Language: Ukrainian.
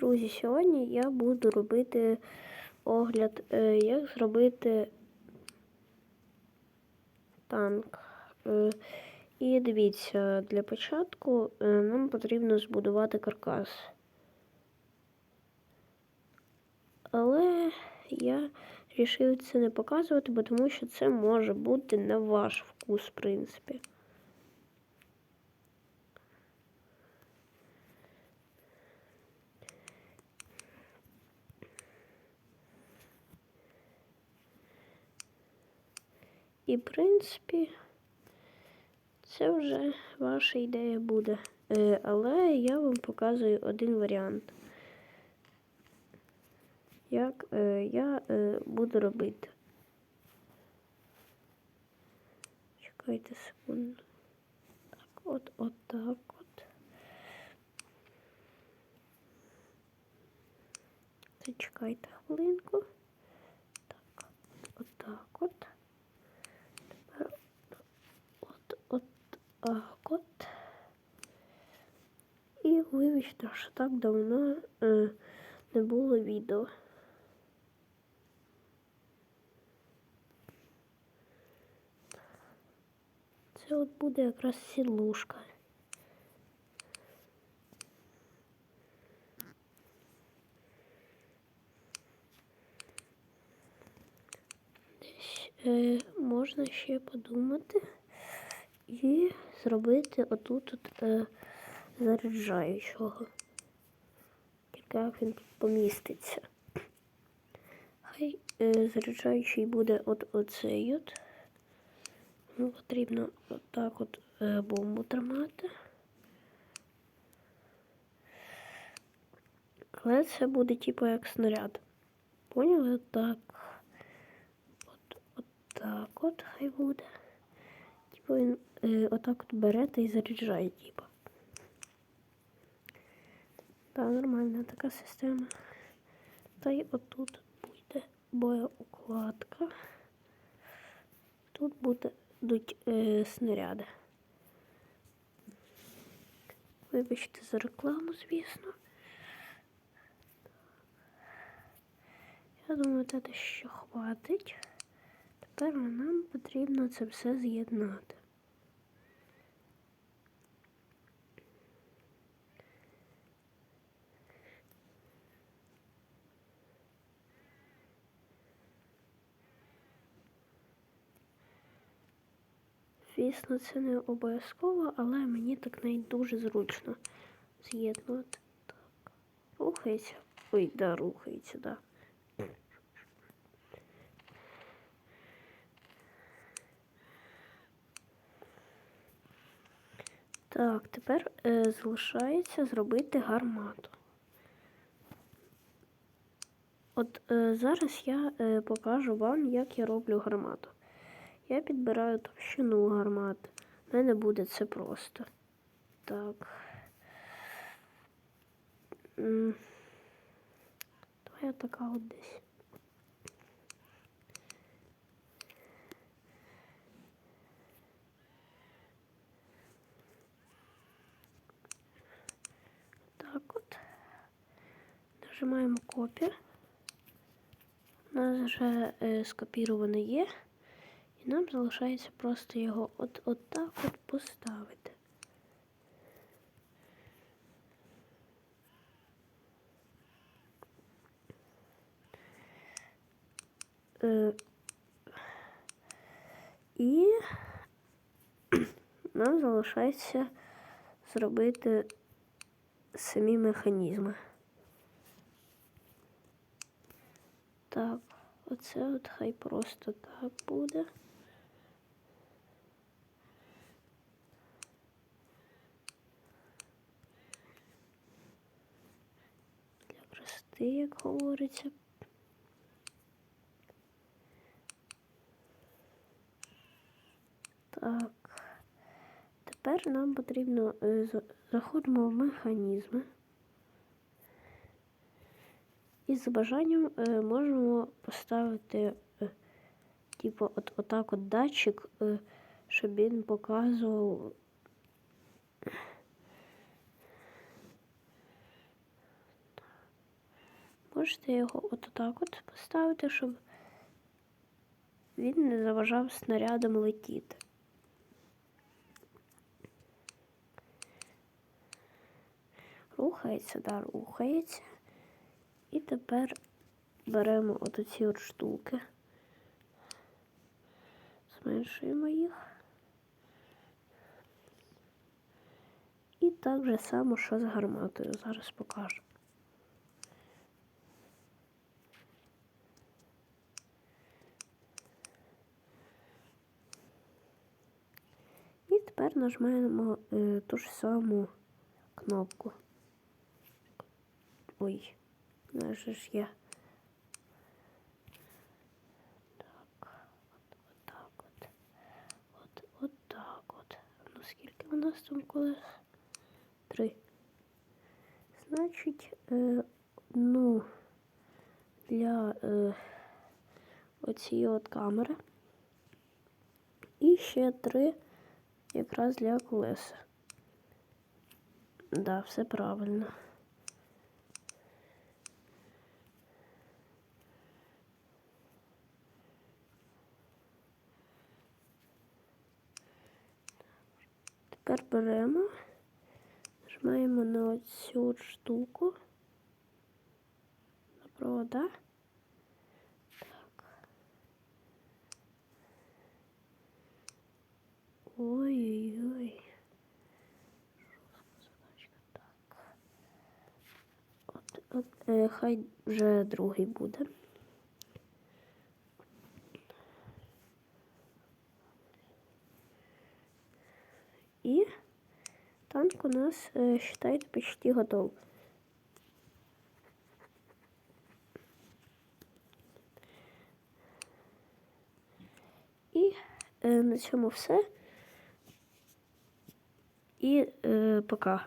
Друзі, сьогодні я буду робити огляд, е, як зробити танк. Е, І дивіться, для початку е, нам потрібно збудувати каркас. Але я вирішив це не показувати, бо тому що це може бути на ваш вкус, в принципі. І, в принципі, це вже ваша ідея буде. Е, але я вам показую один варіант, як е, я е, буду робити. Чекайте секунду. Так, от, от так от. Зачекайте хвилинку. Так, от так от. Тепер от, от от. І вибачте, що так давно е, не було відео. Це от буде якраз сідлушка. Десь е, можна ще подумати і зробити отут от, е, заряджаючого. Тільки як він тут поміститься. Хай е, заряджаючий буде от оцей от. Ну, потрібно отак от е, бомбу тримати. Але це буде типу як снаряд. Поняли? Так. От, от так от хай буде. Типу він е, отак от бере та і заряджає, типу. Так, нормальна така система. Та й отут буде боєукладка. Тут будуть е, снаряди. Вибачте за рекламу, звісно. Я думаю, те, що хватить. Тепер нам потрібно це все з'єднати. Звісно, це не обов'язково, але мені так навіть дуже зручно з'єднувати. Так. Рухається. Ой, да, рухається, да. Так, тепер е, залишається зробити гармату. От е, зараз я е, покажу вам, як я роблю гармату. Я підбираю товщину гармати. У мене буде це просто. Так. Давай така от десь. Так от. Нажимаємо копію. У нас вже е, скопіровано є. І нам залишається просто його от, от так от поставити. Е, і нам залишається зробити самі механізми. Так, оце от хай просто так буде. Для красоти, як говориться. Так. Тепер нам потрібно е, заходимо в механізми. І за бажанням е, можемо поставити, е, типу, от, отак от датчик, щоб він показував. Можете його от так от поставити, щоб він не заважав снарядам летіти. Рухається, да, рухається. І тепер беремо от оці от штуки, зменшуємо їх. І так же само, що з гарматою. Зараз покажу. І тепер нажмемо е, ту ж саму кнопку. Ой, знаєш ж я. Так, от, от так от. От, от так от. Ну скільки у нас там колес? Три. Значить, е, ну, для е, оцієї от камери. І ще три якраз для колеса. Да, все правильно. Тепер беремо, нажимаємо на цю штуку. На провода. Так. Ой-ой-ой. Жорстка задачка. Так. От, от, е, хай вже другий буде. І танк у нас, э, почти готов. І е, на цьому все. І е, пока.